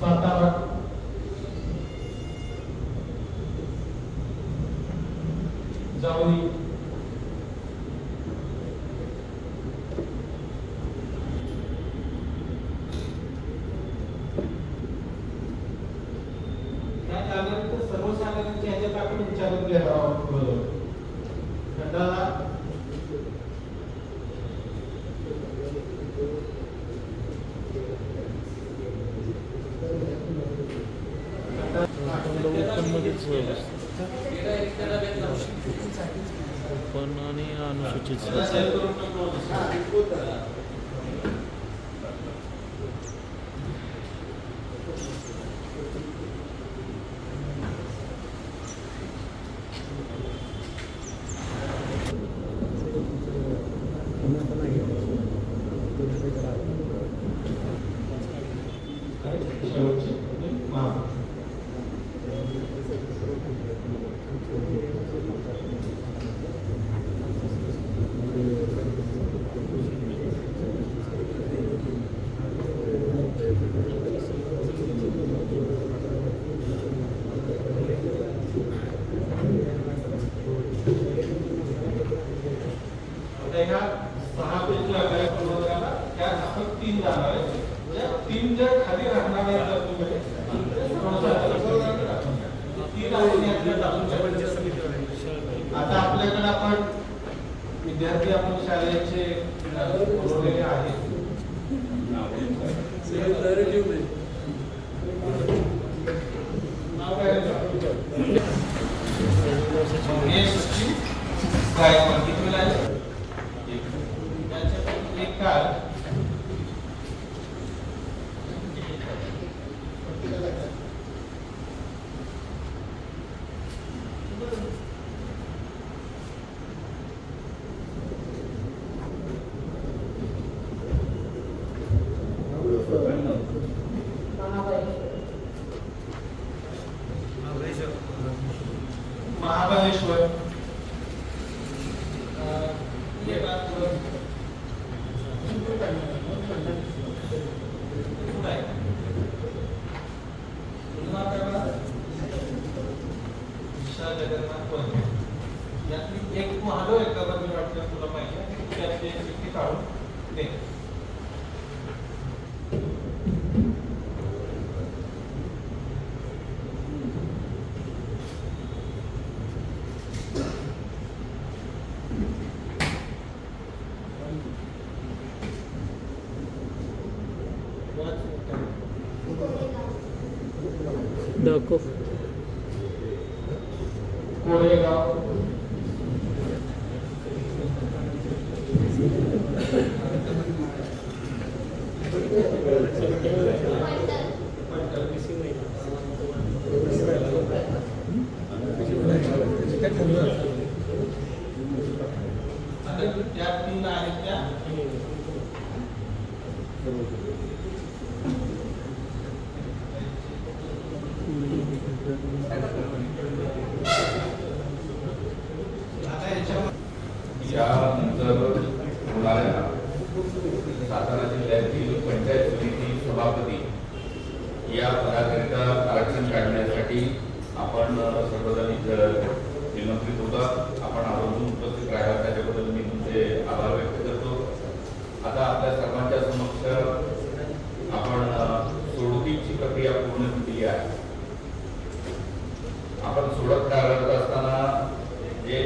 वातावरण. जावळी त्या सर्वसाधारणच्या ह्याच्यात आपण विचारून घेणार आहोत. बरोबर. खंडाला ओपनमध्येच ओपन आणि अनुसूचित शेवटचे मा आता ह्या सहा पैकी आपल्याला प्रवर्गाला त्यात आपण तीन जाणार आहे. त्या तीन जर खाली राहणार आहेत जर तुम्ही तीन आपण यातल्या टाकून द्या. आता आपल्याकडे आपण विद्यार्थी शाळेचे आहेत. दाखव कोरेगाव आता त्या तीन आहेत त्या आता याच्यामध्ये यानंतर होणाऱ्या सातारा जिल्ह्यातील पंचायत समिती सभापती या पदाकरिता आरक्षण काढण्यासाठी आपण सर्वजण निमंत्रित होता. आपण आवर्जून उपस्थित राहिला. त्याच्याबद्दल मी तुमचे आभार व्यक्त करतो. आता आपल्या सर्वांच्या समक्ष आपण सोडतीची प्रक्रिया पूर्ण केली आहे आपण सोडत काढत असताना जे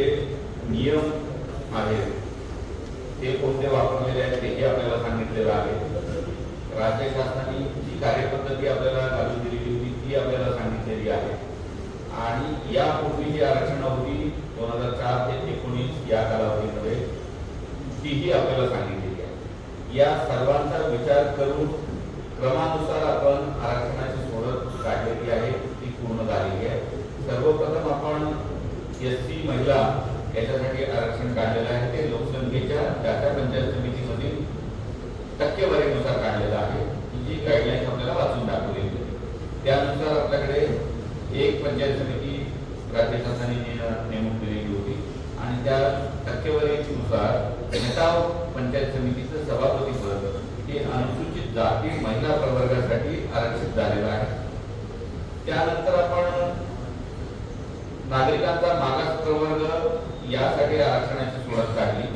नियम आहेत ते कोणते वापरलेले आहेत तेही आपल्याला सांगितलेलं आहे राज्य शासनाने जी कार्यपद्धती आपल्याला लागू दिलेली होती ती आपल्याला सांगितलेली आहे आणि यापूर्वी जी आरक्षण होती दोन हजार चार ते एकोणीस या कालावधीमध्ये तीही आपल्याला सांगितलेली आहे. या सर्वांचा विचार करून क्रमानुसार आपण आरक्षणाची सोडत काढलेली आहे ती पूर्ण झालेली आहे. सर्वप्रथम आपण एस सी महिला याच्यासाठी आरक्षण काढलेलं आहे ते लोकसंख्येच्या त्या पंचायत समितीमधील टक्केवारीनुसार काढलेलं आहे जी गाईडलाईन्स आपल्याला वाचून दाखवलेली त्यानुसार आपल्याकडे एक पंचायत समिती राज्य नेमणूक केलेली होती. आणि त्या टक्केवारीनुसार नेताव पंचायत समितीचं सभापतीपद हे अनुसूचित जाती महिला प्रवर्गासाठी आरक्षित झालेलं आहे. त्यानंतर आपण नागरिकांचा मागास प्रवर्ग यासाठी आरक्षणाची सोडत काढली.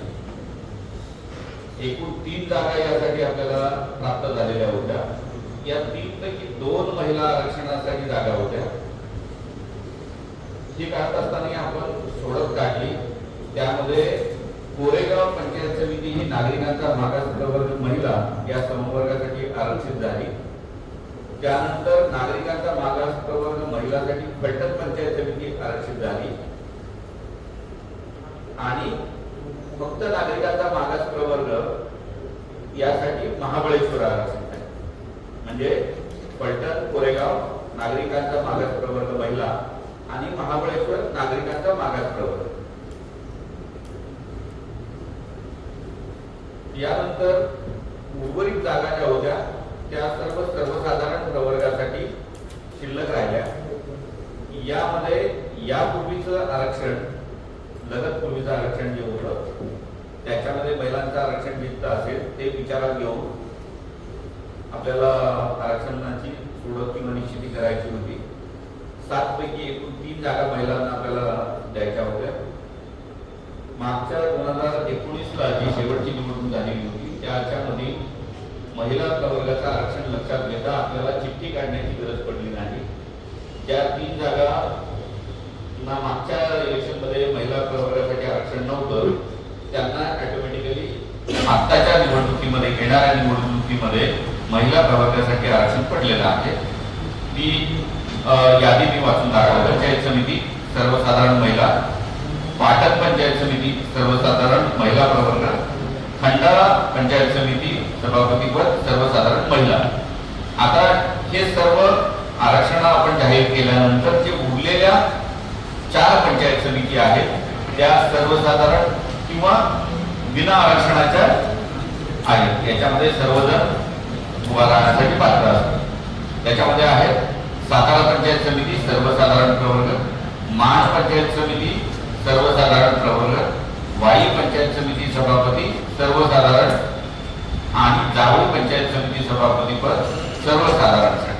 एकूण तीन जागा यासाठी आपल्याला प्राप्त झालेल्या होत्या. या तीन पैकी दोन महिला आरक्षणासाठी जागा होत्या. ही काढत असताना आपण सोडत काढली त्यामध्ये कोरेगाव पंचायत समिती ही नागरिकांचा मागास प्रवर्ग महिला या समवर्गासाठी आरक्षित झाली. त्यानंतर नागरिकांचा मागास प्रवर्ग महिलांसाठी फलटण पंचायत समिती आरक्षित झाली. आणि फक्त नागरिकांचा मागास प्रवर्ग यासाठी महाबळेश्वर आरक्षित आहे. म्हणजे फलटण कोरेगाव नागरिकांचा मागास प्रवर्ग महिला आणि महाबळेश्वर नागरिकांचा मागास प्रवर्ग यानंतर उर्वरित जागा ज्या होत्या त्या सर्व सर्वसाधारण प्रवर्गासाठी शिल्लक राहिल्या. यामध्ये यापूर्वीचं आरक्षण लगत पूर्वीचं आरक्षण जे होतं त्याच्यामध्ये महिलांचं आरक्षण रिक्त असेल ते विचारात घेऊन आपल्याला आरक्षणाची सोडत किंवा निश्चिती करायची होती. सात पैकी एकूण तीन जागा महिलांना आपल्याला द्यायच्या होत्या. मागच्या दोन हजार एकोणीसला जी शेवटची निवडणूक झालेली होती त्याच्यामध्ये महिला प्रवर्गाचं आरक्षण लक्षात घेता आपल्याला चिठ्ठी काढण्याची गरज पडली नाही. त्या तीन जागा ना मागच्या इलेक्शनमध्ये महिला प्रवर्गासाठी आरक्षण नव्हतं त्यांना ऑटोमॅटिकली आत्ताच्या निवडणुकीमध्ये येणाऱ्या निवडणुकीमध्ये महिला प्रवर्गासाठी आरक्षण पडलेलं आहे. ती यादी मी वाचून दाखवा पंचायत समिती सर्वसाधारण महिला. पाटक पंचायत समिती सर्वसाधारण महिला प्रवर्ग खंडाळा पंचायत समिती सभापतीपद सर्वसाधारण महिला. आता हे सर्व आरक्षण आपण जाहीर केल्यानंतर जे उरलेल्या चार पंचायत समिती आहेत त्या सर्वसाधारण किंवा विना आरक्षणाच्या आहेत. याच्यामध्ये सर्वजण उभा राहण्यासाठी पात्र असतात. त्याच्यामध्ये आहेत सातारा पंचायत समिती सर्वसाधारण प्रवर्ग माण पंचायत समिती सर्वसाधारण प्रवर्ग वाई पंचायत समिती सभापती सर्वसाधारण आणि जावळी पंचायत समिती सभापती पद सर्वसाधारण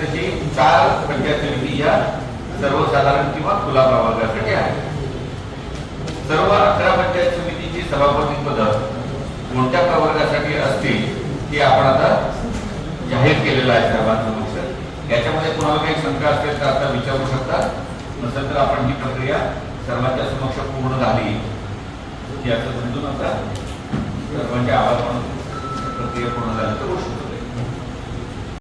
तशी चार पंचायत समिती या सर्वसाधारण किंवा खुला प्रवर्गासाठी आहे सर्व अकरा पंचायत समितीची सभापती पद कोणत्या प्रवर्गासाठी असतील ते आपण आता जाहीर केलेला आहे सर्वांसमक्ष याच्यामध्ये कोणाला काही शंका असेल तर आता विचारू शकता. नसेल तर आपण ही प्रक्रिया सर्वांच्या समक्ष पूर्ण झाली. याचं असं समजून आता सर्वांचे आवाज म्हणून प्रक्रिया पूर्ण झाली. तर होऊ शकतो.